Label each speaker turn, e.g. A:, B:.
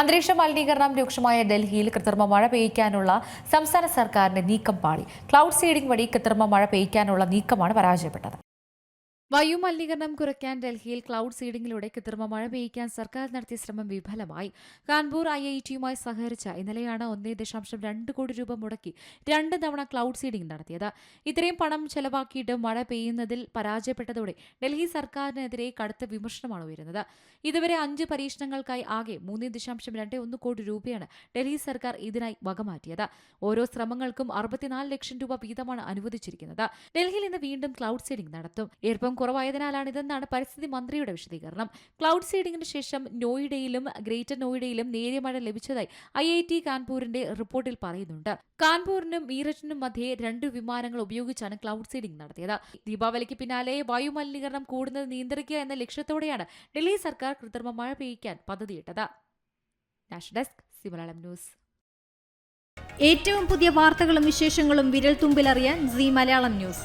A: അന്തരീക്ഷ മലിനീകരണം രൂക്ഷമായ ഡൽഹിയിൽ കൃത്രിമ മഴ പെയ്യ്ക്കാനുള്ള സംസ്ഥാന സർക്കാരിന്റെ നീക്കം പാളി. ക്ലൗഡ് സീഡിംഗ് വഴി കൃത്രിമ മഴ പെയ്യ്ക്കാനുള്ള നീക്കമാണ് പരാജയപ്പെട്ടത്. വായു മലിനീകരണം കുറയ്ക്കാൻ ഡൽഹിയിൽ ക്ലൌഡ് സീഡിംഗിലൂടെ കൃത്രിമ മഴ പെയ്യിക്കാൻ സർക്കാർ നടത്തിയ ശ്രമം വിഫലമായി. കാൺപൂർ ഐ ഐ ടിയുമായി സഹകരിച്ച ഇന്നലെയാണ് ഒന്നേ ദശാംശം രണ്ട് കോടി രൂപ മുടക്കി രണ്ട് തവണ ക്ലൌഡ് സീഡിംഗ് നടത്തിയത്. ഇത്രയും പണം ചെലവാക്കിയിട്ട് മഴ പെയ്യുന്നതിൽ പരാജയപ്പെട്ടതോടെ ഡൽഹി സർക്കാരിനെതിരെ കടുത്ത വിമർശനമാണ് ഉയരുന്നത്. ഇതുവരെ അഞ്ച് പരീക്ഷണങ്ങൾക്കായി ആകെ മൂന്ന് ദശാംശം രണ്ട് ഒന്ന് കോടി രൂപയാണ് ഡൽഹി സർക്കാർ ഇതിനായി വകമാറ്റിയത്. ഓരോ ശ്രമങ്ങൾക്കും അറുപത്തിനാല് ലക്ഷം രൂപ വീതമാണ് അനുവദിച്ചിരിക്കുന്നത്. ഡൽഹിയിൽ ഇന്ന് വീണ്ടും ക്ലൌഡ് സീഡിംഗ് നടത്തും. കുറവായതിനാലാണിതെന്നാണ് പരിസ്ഥിതി മന്ത്രിയുടെ വിശദീകരണം. ക്ലൗഡ് സീഡിംഗിന് ശേഷം നോയിഡയിലും ഗ്രേറ്റർ നോയിഡയിലും നേരിയ മഴ ലഭിച്ചതായി ഐ ഐ ടി കാൺപൂരിന്റെ റിപ്പോർട്ടിൽ പറയുന്നുണ്ട്. കാൺപൂരിനും മീററ്റിനും മധ്യേ രണ്ട് വിമാനങ്ങൾ ഉപയോഗിച്ചാണ് ക്ലൗഡ് സീഡിംഗ് നടത്തിയത്. ദീപാവലിക്ക് പിന്നാലെ വായുമലിനീകരണം കൂടുന്നത് നിയന്ത്രിക്കുക എന്ന ലക്ഷ്യത്തോടെയാണ് ഡൽഹി സർക്കാർ കൃത്രിമ മഴ പെയ്യിക്കാൻ പദ്ധതിയിട്ടത്. National desk news.
B: ഏറ്റവും പുതിയ വാർത്തകളും വിശേഷങ്ങളും വിരൽ തുമ്പിലറിയാൻ സി മലയാളം ന്യൂസ്.